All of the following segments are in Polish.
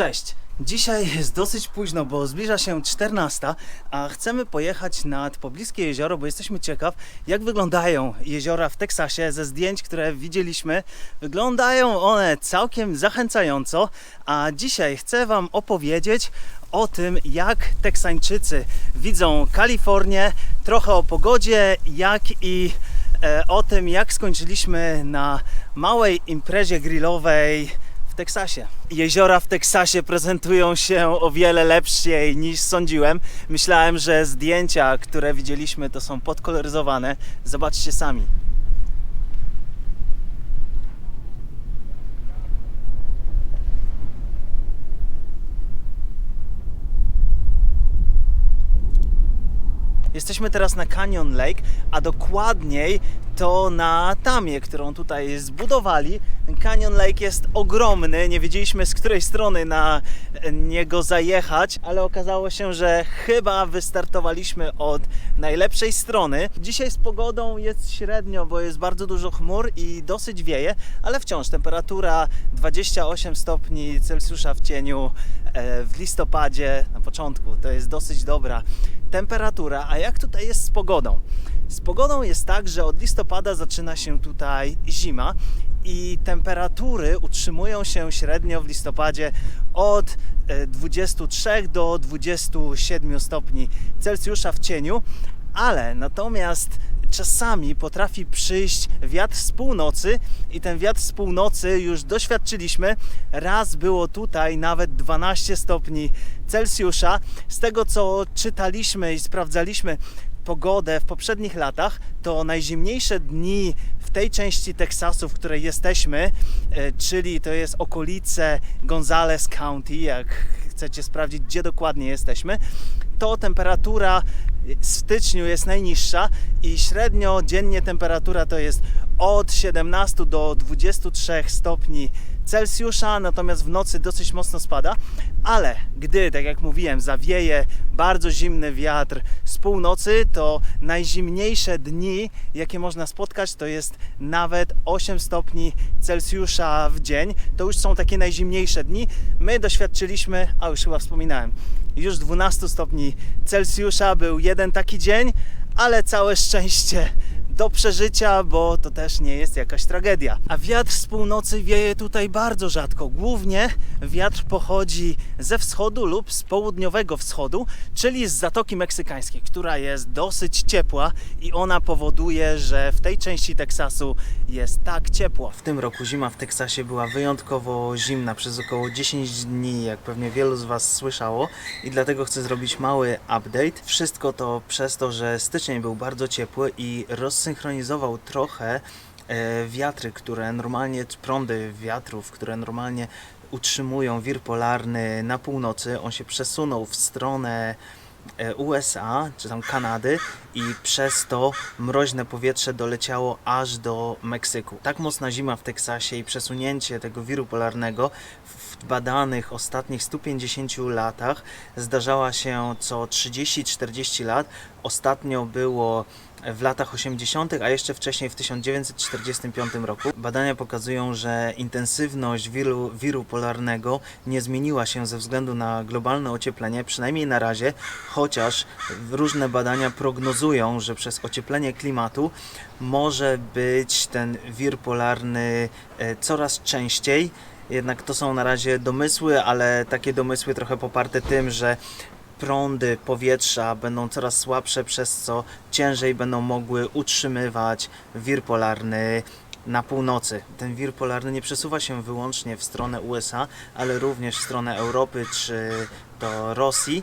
Cześć! Dzisiaj jest dosyć późno, bo zbliża się 14, a chcemy pojechać nad pobliskie jezioro, bo jesteśmy ciekaw, jak wyglądają jeziora w Teksasie. Ze zdjęć, które widzieliśmy, wyglądają one całkiem zachęcająco, a dzisiaj chcę Wam opowiedzieć o tym, jak Teksańczycy widzą Kalifornię, trochę o pogodzie, jak i e, o tym, jak skończyliśmy na małej imprezie grillowej w Teksasie. Jeziora w Teksasie prezentują się o wiele lepszej niż sądziłem. Myślałem, że zdjęcia, które widzieliśmy, to są podkoloryzowane. Zobaczcie sami. Jesteśmy teraz na Canyon Lake, a dokładniej to na tamie, którą tutaj zbudowali. Ten Canyon Lake jest ogromny, nie wiedzieliśmy z której strony na niego zajechać, ale okazało się, że chyba wystartowaliśmy od najlepszej strony. Dzisiaj z pogodą jest średnio, bo jest bardzo dużo chmur i dosyć wieje, ale wciąż temperatura 28 stopni Celsjusza w cieniu e, w listopadzie na początku. To jest dosyć dobra temperatura. A jak tutaj jest z pogodą? Z pogodą jest tak, że od listopada zaczyna się tutaj zima i temperatury utrzymują się średnio w listopadzie od e, 23 do 27 stopni Celsjusza w cieniu, ale natomiast czasami potrafi przyjść wiatr z północy i ten wiatr z północy już doświadczyliśmy. Raz było tutaj nawet 12 stopni Celsjusza. Z tego co czytaliśmy i sprawdzaliśmy pogodę w poprzednich latach, to najzimniejsze dni w tej części Teksasu, w której jesteśmy, e, czyli to jest okolice Gonzales County, jak chcecie sprawdzić, gdzie dokładnie jesteśmy, to temperatura w styczniu jest najniższa i średnio dziennie temperatura to jest od 17 do 23 stopni Celsjusza, natomiast w nocy dosyć mocno spada, ale gdy, tak jak mówiłem, zawieje bardzo zimny wiatr z północy, to najzimniejsze dni, jakie można spotkać, to jest nawet 8 stopni Celsjusza w dzień. To już są takie najzimniejsze dni. My doświadczyliśmy, a już chyba wspominałem, już 12 stopni Celsjusza był jeden taki dzień, ale całe szczęście do przeżycia, bo to też nie jest jakaś tragedia. A wiatr z północy wieje tutaj bardzo rzadko. Głównie wiatr pochodzi ze wschodu lub z południowego wschodu, czyli z Zatoki Meksykańskiej, która jest dosyć ciepła i ona powoduje, że w tej części Teksasu jest tak ciepło. W tym roku zima w Teksasie była wyjątkowo zimna przez około 10 dni, jak pewnie wielu z Was słyszało i dlatego chcę zrobić mały update. Wszystko to przez to, że styczeń był bardzo ciepły i rozsynchronizował trochę e, wiatry, które normalnie, prądy wiatrów, które normalnie utrzymują wir polarny na północy. On się przesunął w stronę e, USA, czy tam Kanady i przez to mroźne powietrze doleciało aż do Meksyku. Tak mocna zima w Teksasie i przesunięcie tego wiru polarnego w badanych ostatnich 150 latach zdarzała się co 30-40 lat. Ostatnio było w latach 80., a jeszcze wcześniej w 1945 roku. Badania pokazują, że intensywność wiru, wiru polarnego nie zmieniła się ze względu na globalne ocieplenie, przynajmniej na razie, chociaż różne badania prognozują, że przez ocieplenie klimatu może być ten wir polarny e, coraz częściej. Jednak to są na razie domysły, ale takie domysły trochę poparte tym, że prądy powietrza będą coraz słabsze, przez co ciężej będą mogły utrzymywać wir polarny na północy. Ten wir polarny nie przesuwa się wyłącznie w stronę USA, ale również w stronę Europy czy do Rosji.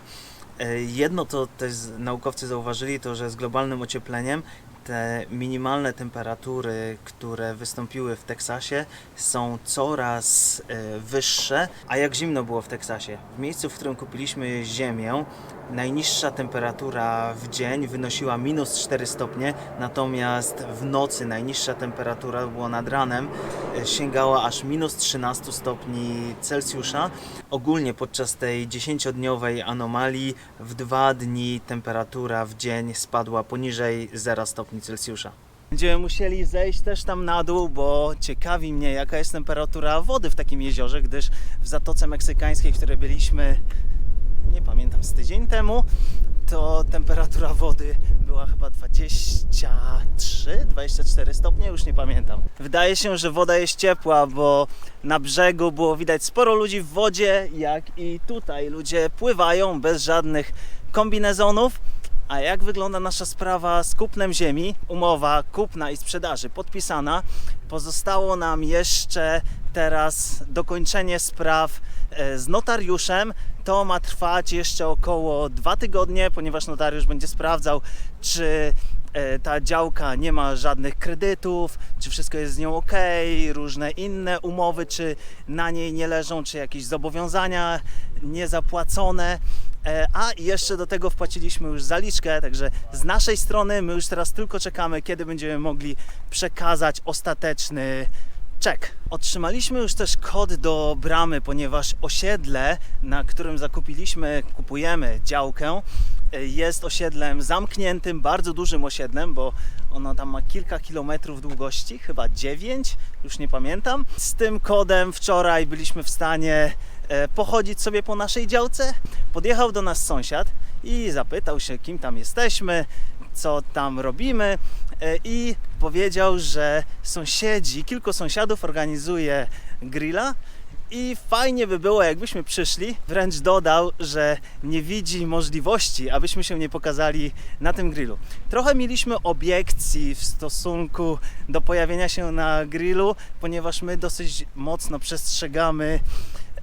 E, Jedno to też naukowcy zauważyli, to że z globalnym ociepleniem te minimalne temperatury, które wystąpiły w Teksasie, są coraz e, wyższe. A jak zimno było w Teksasie? W miejscu, w którym kupiliśmy ziemię, najniższa temperatura w dzień wynosiła minus 4 stopnie, natomiast w nocy najniższa temperatura było nad ranem, e, sięgała aż minus 13 stopni Celsjusza. Ogólnie podczas tej 10-dniowej anomalii w dwa dni temperatura w dzień spadła poniżej 0 stopni Celsjusza. Będziemy musieli zejść też tam na dół, bo ciekawi mnie, jaka jest temperatura wody w takim jeziorze, gdyż w Zatoce Meksykańskiej, w której byliśmy, nie pamiętam, z tydzień temu, to temperatura wody była chyba 23, 24 stopnie, już nie pamiętam. Wydaje się, że woda jest ciepła, bo na brzegu było widać sporo ludzi w wodzie, jak i tutaj. Ludzie pływają bez żadnych kombinezonów. A jak wygląda nasza sprawa z kupnem ziemi? Umowa kupna i sprzedaży podpisana. Pozostało nam jeszcze teraz dokończenie spraw e, z notariuszem. To ma trwać jeszcze około dwa tygodnie, ponieważ notariusz będzie sprawdzał, czy e, ta działka nie ma żadnych kredytów, czy wszystko jest z nią ok, różne inne umowy, czy na niej nie leżą, czy jakieś zobowiązania niezapłacone. E, A jeszcze do tego wpłaciliśmy już zaliczkę, także z naszej strony my już teraz tylko czekamy, kiedy będziemy mogli przekazać ostateczny czek. Otrzymaliśmy już też kod do bramy, ponieważ osiedle, na którym zakupiliśmy, kupujemy działkę, jest osiedlem zamkniętym, bardzo dużym osiedlem, bo ono tam ma kilka kilometrów długości, chyba 9, już nie pamiętam. Z tym kodem wczoraj byliśmy w stanie e, pochodzić sobie po naszej działce. Podjechał do nas sąsiad i zapytał się, kim tam jesteśmy, co tam robimy i powiedział, że sąsiedzi, kilku sąsiadów organizuje grilla i fajnie by było, jakbyśmy przyszli. Wręcz dodał, że nie widzi możliwości, abyśmy się nie pokazali na tym grillu. Trochę mieliśmy obiekcji w stosunku do pojawienia się na grillu, ponieważ my dosyć mocno przestrzegamy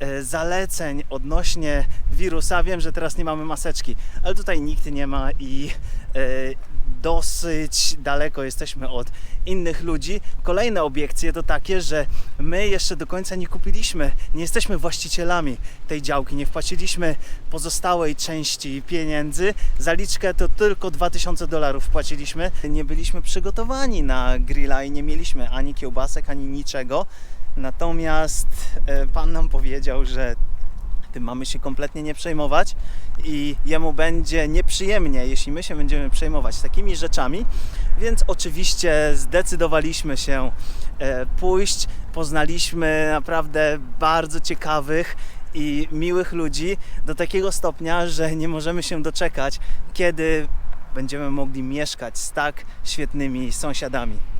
e, zaleceń odnośnie wirusa. Wiem, że teraz nie mamy maseczki, ale tutaj nikt nie ma i e, dosyć daleko jesteśmy od innych ludzi. Kolejne obiekcje to takie, że my jeszcze do końca nie kupiliśmy, nie jesteśmy właścicielami tej działki, nie wpłaciliśmy pozostałej części pieniędzy. Zaliczkę to tylko 2000 dolarów wpłaciliśmy. Nie byliśmy przygotowani na grilla i nie mieliśmy ani kiełbasek, ani niczego. Natomiast e, pan nam powiedział, że tym mamy się kompletnie nie przejmować i jemu będzie nieprzyjemnie, jeśli my się będziemy przejmować takimi rzeczami. Więc oczywiście zdecydowaliśmy się e, pójść. Poznaliśmy naprawdę bardzo ciekawych i miłych ludzi do takiego stopnia, że nie możemy się doczekać, kiedy będziemy mogli mieszkać z tak świetnymi sąsiadami.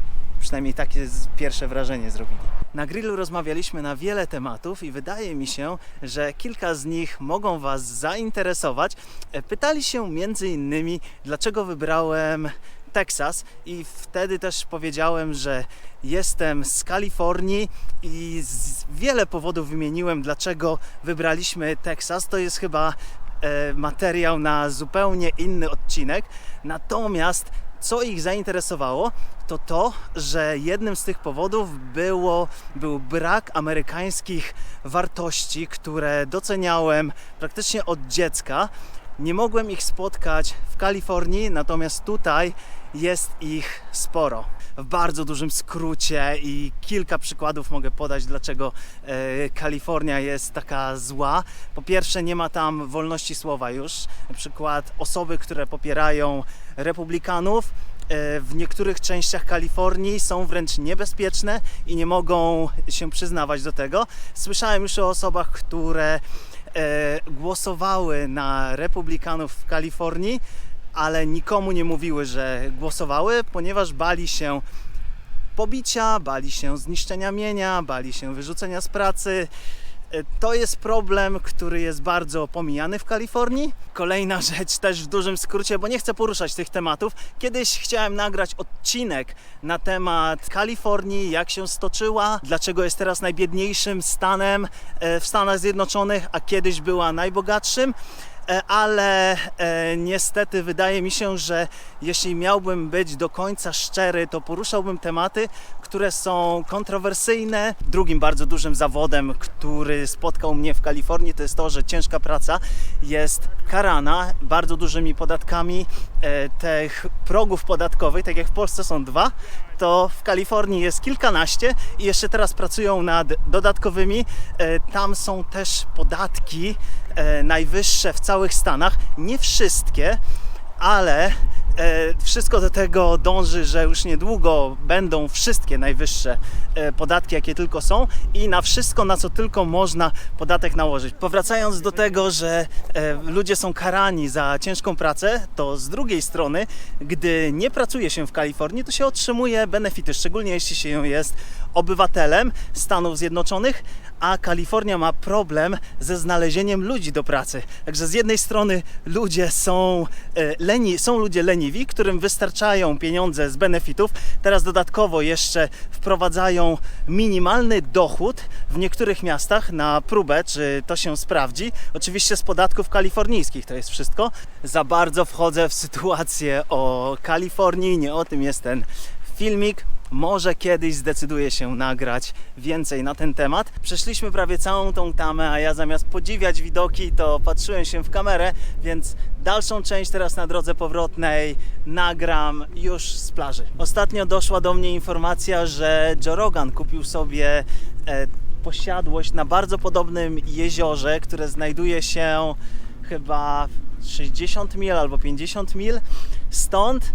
Przynajmniej takie pierwsze wrażenie zrobili. Na grillu rozmawialiśmy na wiele tematów i wydaje mi się, że kilka z nich mogą Was zainteresować. E, Pytali się między innymi, dlaczego wybrałem Teksas i wtedy też powiedziałem, że jestem z Kalifornii i z wiele powodów wymieniłem, dlaczego wybraliśmy Teksas. To jest chyba e, materiał na zupełnie inny odcinek. Natomiast co ich zainteresowało, to to, że jednym z tych powodów było, był brak amerykańskich wartości, które doceniałem praktycznie od dziecka. Nie mogłem ich spotkać w Kalifornii, natomiast tutaj jest ich sporo. W bardzo dużym skrócie i kilka przykładów mogę podać, dlaczego e, Kalifornia jest taka zła. Po pierwsze, nie ma tam wolności słowa już. Na przykład osoby, które popierają republikanów, e, w niektórych częściach Kalifornii są wręcz niebezpieczne i nie mogą się przyznawać do tego. Słyszałem już o osobach, które e, głosowały na republikanów w Kalifornii, ale nikomu nie mówiły, że głosowały, ponieważ bali się pobicia, bali się zniszczenia mienia, bali się wyrzucenia z pracy. E, To jest problem, który jest bardzo pomijany w Kalifornii. Kolejna rzecz też w dużym skrócie, bo nie chcę poruszać tych tematów. Kiedyś chciałem nagrać odcinek na temat Kalifornii, jak się stoczyła, dlaczego jest teraz najbiedniejszym stanem e, w Stanach Zjednoczonych, a kiedyś była najbogatszym. E, ale e, niestety wydaje mi się, że jeśli miałbym być do końca szczery, to poruszałbym tematy, które są kontrowersyjne. Drugim bardzo dużym zawodem, który spotkał mnie w Kalifornii, to jest to, że ciężka praca jest karana bardzo dużymi podatkami. E, tych progów podatkowych, tak jak w Polsce są dwa, to w Kalifornii jest kilkanaście i jeszcze teraz pracują nad dodatkowymi. E, Tam są też podatki e, najwyższe w całych Stanach. Nie wszystkie, ale wszystko do tego dąży, że już niedługo będą wszystkie najwyższe e, podatki, jakie tylko są i na wszystko, na co tylko można podatek nałożyć. Powracając do tego, że e, ludzie są karani za ciężką pracę, to z drugiej strony, gdy nie pracuje się w Kalifornii, to się otrzymuje benefity, szczególnie jeśli się jest obywatelem Stanów Zjednoczonych, a Kalifornia ma problem ze znalezieniem ludzi do pracy. Także z jednej strony ludzie są e, leni, są ludzie leniwi, którym wystarczają pieniądze z benefitów. Teraz dodatkowo jeszcze wprowadzają minimalny dochód w niektórych miastach na próbę, czy to się sprawdzi. Oczywiście z podatków kalifornijskich to jest wszystko. Za bardzo wchodzę w sytuację o Kalifornii, nie o tym jest ten filmik. Może kiedyś zdecyduję się nagrać więcej na ten temat. Przeszliśmy prawie całą tą tamę, a ja zamiast podziwiać widoki, to patrzyłem się w kamerę, więc dalszą część teraz na drodze powrotnej nagram już z plaży. Ostatnio doszła do mnie informacja, że Joe Rogan kupił sobie e, posiadłość na bardzo podobnym jeziorze, które znajduje się chyba 60 mil albo 50 mil stąd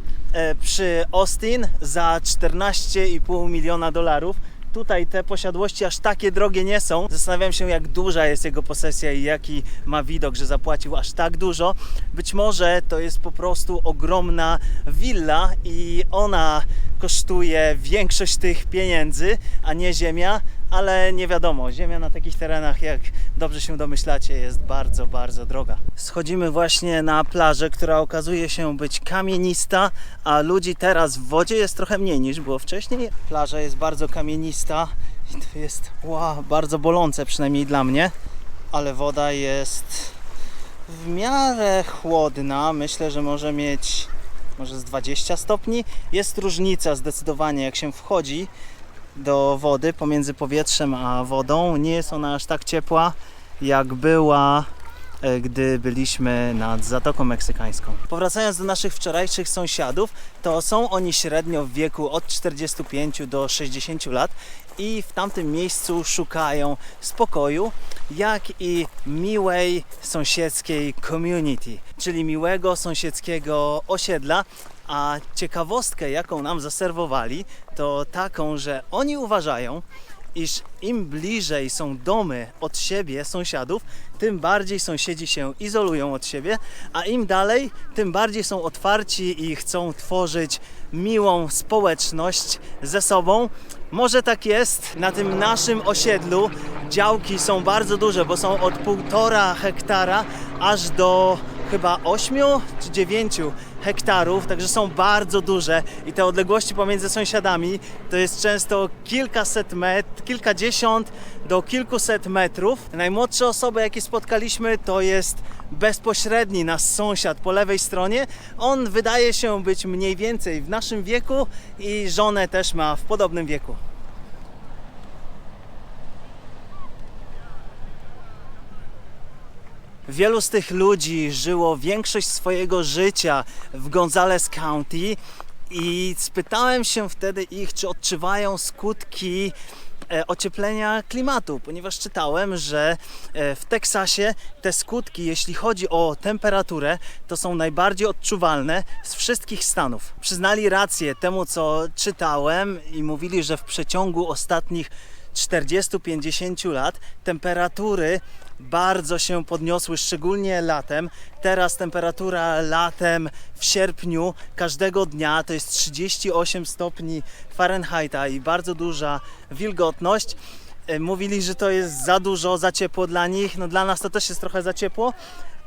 przy Austin za 14,5 miliona dolarów. Tutaj te posiadłości aż takie drogie nie są. Zastanawiam się, jak duża jest jego posesja i jaki ma widok, że zapłacił aż tak dużo. Być może to jest po prostu ogromna willa i ona kosztuje większość tych pieniędzy, a nie ziemia, ale nie wiadomo. Ziemia na takich terenach, jak dobrze się domyślacie, jest bardzo, bardzo droga. Schodzimy właśnie na plażę, która okazuje się być kamienista, a ludzi teraz w wodzie jest trochę mniej niż było wcześniej. Plaża jest bardzo kamienista i to jest wow, bardzo bolące, przynajmniej dla mnie, ale woda jest w miarę chłodna. Myślę, że może mieć może z 20 stopni. Jest różnica zdecydowanie, jak się wchodzi do wody pomiędzy powietrzem a wodą. Nie jest ona aż tak ciepła, jak była e, gdy byliśmy nad Zatoką Meksykańską. Powracając do naszych wczorajszych sąsiadów, to są oni średnio w wieku od 45 do 60 lat i w tamtym miejscu szukają spokoju, jak i miłej sąsiedzkiej community, czyli miłego sąsiedzkiego osiedla. A ciekawostkę, jaką nam zaserwowali, to taką, że oni uważają, iż im bliżej są domy od siebie, sąsiadów, tym bardziej sąsiedzi się izolują od siebie, a im dalej, tym bardziej są otwarci i chcą tworzyć miłą społeczność ze sobą. Może tak jest, na tym naszym osiedlu działki są bardzo duże, bo są od półtora hektara aż do chyba 8 czy 9 hektarów, także są bardzo duże i te odległości pomiędzy sąsiadami to jest często kilkaset metrów, kilkadziesiąt do kilkuset metrów. Najmłodsze osoby, jakie spotkaliśmy, to jest bezpośredni nasz sąsiad po lewej stronie. On wydaje się być mniej więcej w naszym wieku i żonę też ma w podobnym wieku. Wielu z tych ludzi żyło większość swojego życia w Gonzales County i spytałem się wtedy ich, czy odczuwają skutki e, ocieplenia klimatu, ponieważ czytałem, że e, w Teksasie te skutki, jeśli chodzi o temperaturę, to są najbardziej odczuwalne z wszystkich stanów. Przyznali rację temu, co czytałem i mówili, że w przeciągu ostatnich 40-50 lat temperatury bardzo się podniosły, szczególnie latem. Teraz temperatura latem w sierpniu każdego dnia to jest 38 stopni Fahrenheita i bardzo duża wilgotność. E, Mówili, że to jest za dużo, za ciepło dla nich. No dla nas to też jest trochę za ciepło,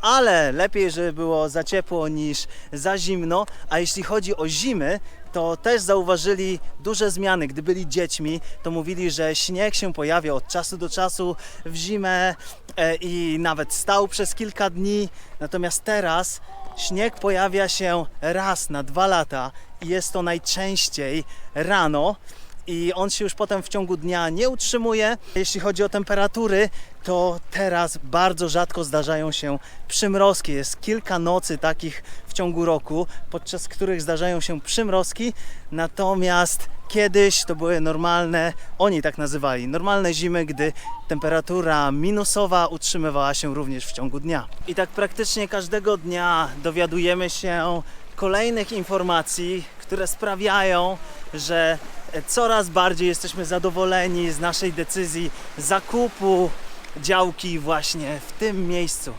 ale lepiej, żeby było za ciepło niż za zimno. A jeśli chodzi o zimy, to też zauważyli duże zmiany. Gdy byli dziećmi, to mówili, że śnieg się pojawia od czasu do czasu w zimę e, i nawet stał przez kilka dni. Natomiast teraz śnieg pojawia się raz na dwa lata i jest to najczęściej rano i on się już potem w ciągu dnia nie utrzymuje. Jeśli chodzi o temperatury, to teraz bardzo rzadko zdarzają się przymrozki. Jest kilka nocy takich w ciągu roku, podczas których zdarzają się przymrozki, natomiast kiedyś to były normalne, oni tak nazywali, normalne zimy, gdy temperatura minusowa utrzymywała się również w ciągu dnia. I tak praktycznie każdego dnia dowiadujemy się kolejnych informacji, które sprawiają, że coraz bardziej jesteśmy zadowoleni z naszej decyzji zakupu działki właśnie w tym miejscu.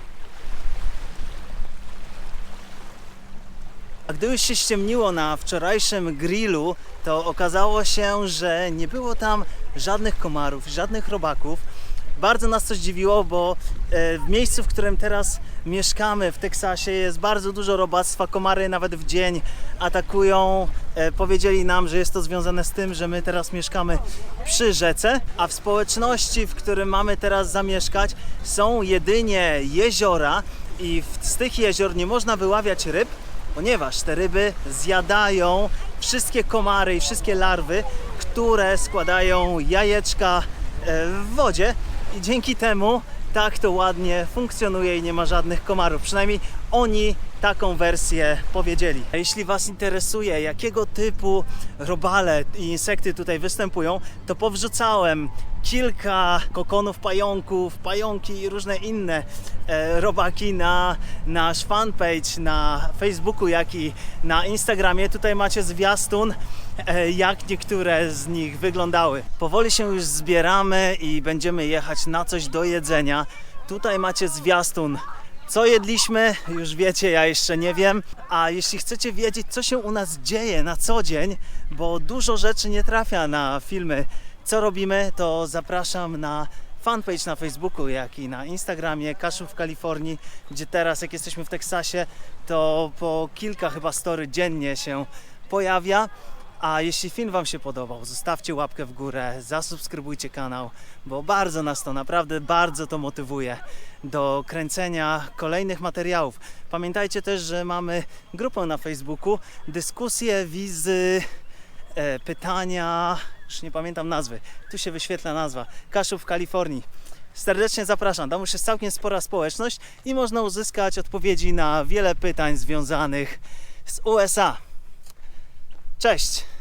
A gdy już się ściemniło na wczorajszym grillu, to okazało się, że nie było tam żadnych komarów, żadnych robaków. Bardzo nas to zdziwiło, bo e, w miejscu, w którym teraz mieszkamy w Teksasie jest bardzo dużo robactwa. Komary nawet w dzień atakują. E, Powiedzieli nam, że jest to związane z tym, że my teraz mieszkamy przy rzece, a w społeczności, w którym mamy teraz zamieszkać, są jedynie jeziora i z tych jezior nie można wyławiać ryb, ponieważ te ryby zjadają wszystkie komary i wszystkie larwy, które składają jajeczka e, w wodzie i dzięki temu tak to ładnie funkcjonuje i nie ma żadnych komarów. Przynajmniej oni taką wersję powiedzieli. A Jeśli Was interesuje, jakiego typu robale i insekty tutaj występują, to powrzucałem kilka kokonów pająków, pająki i różne inne e, robaki na nasz fanpage na Facebooku, jak i na Instagramie. Tutaj macie zwiastun, jak niektóre z nich wyglądały. Powoli się już zbieramy i będziemy jechać na coś do jedzenia. Tutaj macie zwiastun. Co jedliśmy, już wiecie, ja jeszcze nie wiem. A jeśli chcecie wiedzieć, co się u nas dzieje na co dzień, bo dużo rzeczy nie trafia na filmy, co robimy, to zapraszam na fanpage na Facebooku, jak i na Instagramie Kaszub w Kalifornii, gdzie teraz, jak jesteśmy w Teksasie, to po kilka chyba story dziennie się pojawia. A jeśli film Wam się podobał, zostawcie łapkę w górę, zasubskrybujcie kanał, bo bardzo nas to, naprawdę bardzo to motywuje do kręcenia kolejnych materiałów. Pamiętajcie też, że mamy grupę na Facebooku, dyskusje, wizy, e, pytania, już nie pamiętam nazwy, tu się wyświetla nazwa, Kaszub w Kalifornii. Serdecznie zapraszam, tam już jest całkiem spora społeczność i można uzyskać odpowiedzi na wiele pytań związanych z USA. Cześć!